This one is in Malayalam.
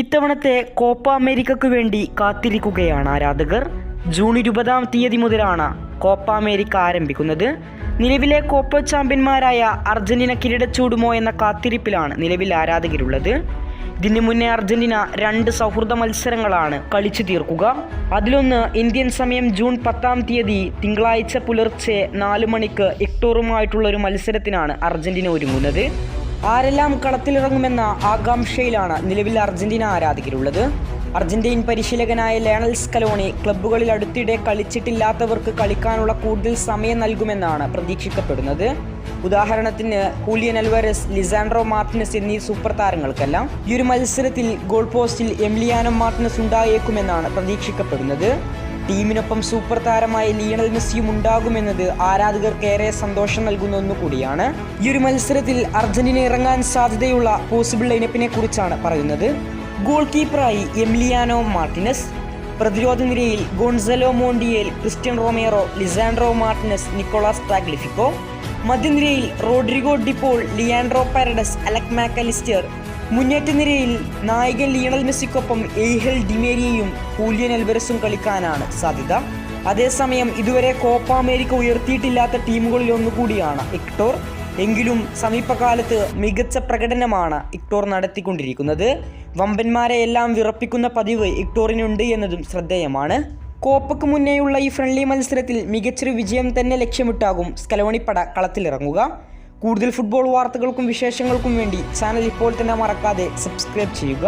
ഇത്തവണത്തെ കോപ്പ അമേരിക്കയ്ക്ക് വേണ്ടി കാത്തിരിക്കുകയാണ് ആരാധകർ. ജൂൺ ഇരുപതാം തീയതി മുതലാണ് കോപ്പ അമേരിക്ക ആരംഭിക്കുന്നത്. നിലവിലെ കോപ്പ ചാമ്പ്യന്മാരായ അർജന്റീന കിരീടച്ചൂടുമോ എന്ന കാത്തിരിപ്പിലാണ് നിലവിൽ ആരാധകരുള്ളത്. ഇതിന് മുന്നേ അർജന്റീന രണ്ട് സൗഹൃദ മത്സരങ്ങളാണ് കളിച്ചു തീർക്കുക. അതിലൊന്ന് ഇന്ത്യൻ സമയം ജൂൺ പത്താം തീയതി തിങ്കളാഴ്ച പുലർച്ചെ നാല് മണിക്ക് ഇക്ടോറുമായിട്ടുള്ള ഒരു മത്സരത്തിനാണ് അർജന്റീന ഒരുങ്ങുന്നത്. ആരെല്ലാം കളത്തിലിറങ്ങുമെന്ന ആകാംക്ഷയിലാണ് നിലവിൽ അർജന്റീന ആരാധകരുള്ളത്. അർജന്റീൻ പരിശീലകനായ ലയണൽ സ്കലോണി ക്ലബ്ബുകളിൽ അടുത്തിടെ കളിച്ചിട്ടില്ലാത്തവർക്ക് കളിക്കാനുള്ള കൂടുതൽ സമയം നൽകുമെന്നാണ് പ്രതീക്ഷിക്കപ്പെടുന്നത്. ഉദാഹരണത്തിന് ഹൂലിയൻ അൽവാരസ് ലിസാൻഡ്രോ മാർട്ടിനസ് എന്നീ സൂപ്പർ താരങ്ങൾക്കെല്ലാം ഈ ഒരു മത്സരത്തിൽ ഗോൾ പോസ്റ്റിൽ എംലിയാനോ മാർട്ടിനസ് ഉണ്ടായേക്കുമെന്നാണ് പ്രതീക്ഷിക്കപ്പെടുന്നത്. ടീമിനൊപ്പം സൂപ്പർ താരമായ ലിയണൽ മെസ്സിയും ഉണ്ടാകുമെന്നത് ആരാധകർക്ക് ഏറെ സന്തോഷം നൽകുന്ന ഒന്നുകൂടിയാണ് ഈ ഒരു മത്സരത്തിൽ അർജന്റീന ഇറങ്ങാൻ സാധ്യതയുള്ള പോസിബിൾ ലൈനപ്പിനെ കുറിച്ചാണ് പറയുന്നത്. ഗോൾ കീപ്പറായി എംലിയാനോ മാർട്ടിനസ് പ്രതിരോധ നിരയിൽ Gonzalo Montiel Cristian Romero Lisandro Martinez Nicolas Tagliafico. മധ്യനിരയിൽ Rodrigo De Paul Leandro Paredes Alexis Mac Allister മുന്നേറ്റ നിരയിൽ നായകൻ ലിയണൽ മെസ്സിക്കൊപ്പം എയ്ഹൽ ഡിമേരിയയും ഹൂലിയൻ എൽബറസും കളിക്കാനാണ് സാധ്യത. അതേസമയം ഇതുവരെ കോപ്പ അമേരിക്ക ഉയർത്തിയിട്ടില്ലാത്ത ടീമുകളിൽ ഒന്നുകൂടിയാണ് ഇക്ടോർ. എങ്കിലും സമീപകാലത്ത് മികച്ച പ്രകടനമാണ് ഇക്ടോർ നടത്തിക്കൊണ്ടിരിക്കുന്നത്. വമ്പന്മാരെ എല്ലാം വിറപ്പിക്കുന്ന പതിവ് ഇക്ടോറിനുണ്ട് എന്നതും ശ്രദ്ധേയമാണ്. കോപ്പയ്ക്ക് മുന്നേയുള്ള ഈ ഫ്രണ്ട്ലി മത്സരത്തിൽ മികച്ചൊരു വിജയം തന്നെ ലക്ഷ്യമിട്ടാകും സ്കലോണിപ്പട കളത്തിലിറങ്ങുക. കൂടുതൽ ഫുട്ബോൾ വാർത്തകൾക്കും വിശേഷങ്ങൾക്കും വേണ്ടി ചാനൽ ഇപ്പോൾ തന്നെ മറക്കാതെ സബ്സ്ക്രൈബ് ചെയ്യുക.